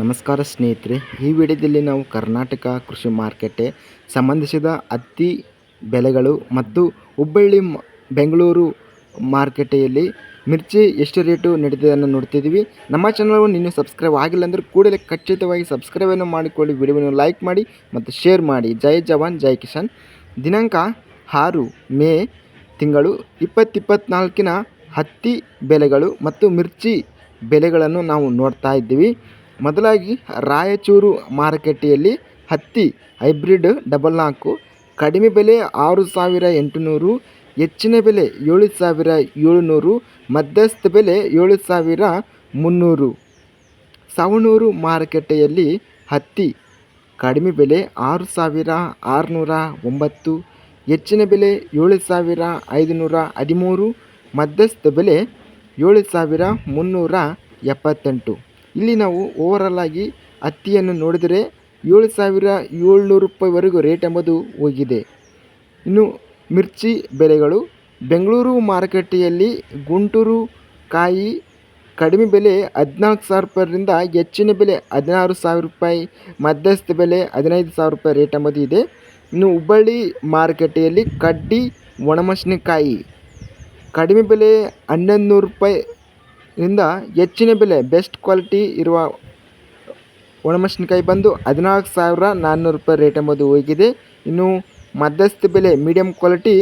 ನಮಸ್ಕಾರ ಸ್ನೇಹಿತರೆ, ಈ ವಿಡಿಯೋದಲ್ಲಿ ನಾವು ಕರ್ನಾಟಕ ಕೃಷಿ ಮಾರ್ಕೆಟ್ಗೆ ಸಂಬಂಧಿಸಿದ ಹತ್ತಿ ಬೆಲೆಗಳು ಮತ್ತು ಹುಬ್ಬಳ್ಳಿ ಬೆಂಗಳೂರು ಮಾರುಕಟ್ಟೆಯಲ್ಲಿ ಮಿರ್ಚಿ ಎಷ್ಟು ರೇಟು ನಡೆದಿದ್ದನ್ನು ನೋಡ್ತಿದ್ದೀವಿ. ನಮ್ಮ ಚಾನಲನ್ನು ಇನ್ನೂ ಸಬ್ಸ್ಕ್ರೈಬ್ ಆಗಿಲ್ಲ ಅಂದರೆ ಕೂಡಲೇ ಖಚಿತವಾಗಿ ಸಬ್ಸ್ಕ್ರೈಬನ್ನು ಮಾಡಿಕೊಳ್ಳಿ, ವಿಡಿಯೋವನ್ನು ಲೈಕ್ ಮಾಡಿ ಮತ್ತು ಶೇರ್ ಮಾಡಿ. ಜೈ ಜವಾನ್, ಜೈ ಕಿಶನ್ ದಿನಾಂಕ ಆರು ಮೇ ತಿಂಗಳು ಇಪ್ಪತ್ತಿಪ್ಪತ್ನಾಲ್ಕಿನ ಹತ್ತಿ ಬೆಲೆಗಳು ಮತ್ತು ಮಿರ್ಚಿ ಬೆಲೆಗಳನ್ನು ನಾವು ನೋಡ್ತಾ ಇದ್ದೀವಿ. ಮೊದಲಾಗಿ ರಾಯಚೂರು ಮಾರುಕಟ್ಟೆಯಲ್ಲಿ ಹತ್ತಿ ಹೈಬ್ರಿಡ್ ಡಬಲ್ ನಾಲ್ಕು, ಕಡಿಮೆ ಬೆಲೆ ಆರು ಸಾವಿರ ಎಂಟುನೂರು, ಹೆಚ್ಚಿನ ಬೆಲೆ ಏಳು ಸಾವಿರ ಏಳುನೂರು, ಮಧ್ಯಸ್ಥ ಬೆಲೆ ಏಳು ಸಾವಿರ ಮುನ್ನೂರು. ಸವಣೂರು ಮಾರುಕಟ್ಟೆಯಲ್ಲಿ ಹತ್ತಿ ಕಡಿಮೆ ಬೆಲೆ ಆರು ಸಾವಿರ ಆರುನೂರ ಒಂಬತ್ತು, ಹೆಚ್ಚಿನ ಬೆಲೆ ಏಳು ಸಾವಿರ ಐದುನೂರ ಹದಿಮೂರು, ಮಧ್ಯಸ್ಥ ಬೆಲೆ ಏಳು ಸಾವಿರ ಮುನ್ನೂರ ಎಪ್ಪತ್ತೆಂಟು. ಇಲ್ಲಿ ನಾವು ಓವರಾಲ್ ಆಗಿ ಹತ್ತಿಯನ್ನು ನೋಡಿದರೆ ಏಳು ಸಾವಿರ ಏಳ್ನೂರು ರೂಪಾಯಿವರೆಗೂ ರೇಟ್ ಎಂಬುದು ಹೋಗಿದೆ. ಇನ್ನು ಮಿರ್ಚಿ ಬೆಲೆಗಳು ಬೆಂಗಳೂರು ಮಾರುಕಟ್ಟೆಯಲ್ಲಿ ಗುಂಟೂರು ಕಾಯಿ ಕಡಿಮೆ ಬೆಲೆ ಹದಿನಾಲ್ಕು ಸಾವಿರ ರೂಪಾಯಿರಿಂದ ಹೆಚ್ಚಿನ ಬೆಲೆ ಹದಿನಾರು ಸಾವಿರ ರೂಪಾಯಿ, ಮಧ್ಯಸ್ಥ ಬೆಲೆ ಹದಿನೈದು ಸಾವಿರ ರೂಪಾಯಿ ರೇಟ್ ಎಂಬುದು ಇದೆ. ಇನ್ನು ಹುಬ್ಬಳ್ಳಿ ಮಾರುಕಟ್ಟೆಯಲ್ಲಿ ಕಡ್ಡಿ, ಒಣಮೆಣಸಿನಕಾಯಿ ಕಡಿಮೆ ಬೆಲೆ ಹನ್ನೊಂದು ನೂರು ರೂಪಾಯಿಯಿಂದ ಹೆಚ್ಚಿನ ಬೆಲೆ ಬೆಸ್ಟ್ ಕ್ವಾಲಿಟಿ ಇರುವ ಒಣಮೆಣಸಿನಕಾಯಿ ಬಂದು ಹದಿನಾಲ್ಕು ಸಾವಿರ ನಾನ್ನೂರು ರೂಪಾಯಿ ರೇಟ್ ಎಂಬುದು ಹೋಗಿದೆ. ಇನ್ನು ಮಧ್ಯಸ್ಥ ಬೆಲೆ ಮೀಡಿಯಂ ಕ್ವಾಲಿಟಿ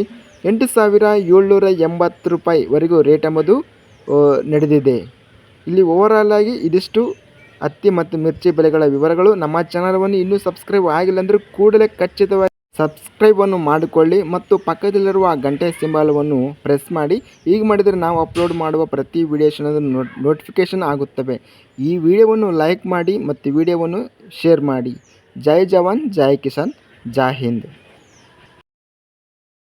ಎಂಟು ಸಾವಿರ ಏಳ್ನೂರ ಎಂಬತ್ತು ರೂಪಾಯಿವರೆಗೂ ರೇಟ್ ಎಂಬುದು ನಡೆದಿದೆ. ಇಲ್ಲಿ ಓವರಾಲ್ ಆಗಿ ಇದಿಷ್ಟು. ಹತ್ತಿ ಮತ್ತು ಮಿರ್ಚಿ ಬೆಲೆಗಳ ವಿವರಗಳು ನಮ್ಮ ಚಾನಲವನ್ನು ಇನ್ನೂ ಸಬ್ಸ್ಕ್ರೈಬ್ ಆಗಿಲ್ಲ ಅಂದರೆ ಕೂಡಲೇ ಖಚಿತವಾಗಿ ಸಬ್ಸ್ಕ್ರೈಬನ್ನು ಮಾಡಿಕೊಳ್ಳಿ ಮತ್ತು ಪಕ್ಕದಲ್ಲಿರುವ ಗಂಟೆ ಸಿಂಬಾಲವನ್ನು ಪ್ರೆಸ್ ಮಾಡಿ. ಈಗ ಮಾಡಿದರೆ ನಾವು ಅಪ್ಲೋಡ್ ಮಾಡುವ ಪ್ರತಿ ವಿಡಿಯೋಷನ್ ನೋಟಿಫಿಕೇಷನ್ ಆಗುತ್ತವೆ. ಈ ವಿಡಿಯೋವನ್ನು ಲೈಕ್ ಮಾಡಿ ಮತ್ತು ವಿಡಿಯೋವನ್ನು ಶೇರ್ ಮಾಡಿ. ಜೈ ಜವಾನ್, ಜೈ ಕಿಸಾನ್, ಜೈ ಹಿಂದ್.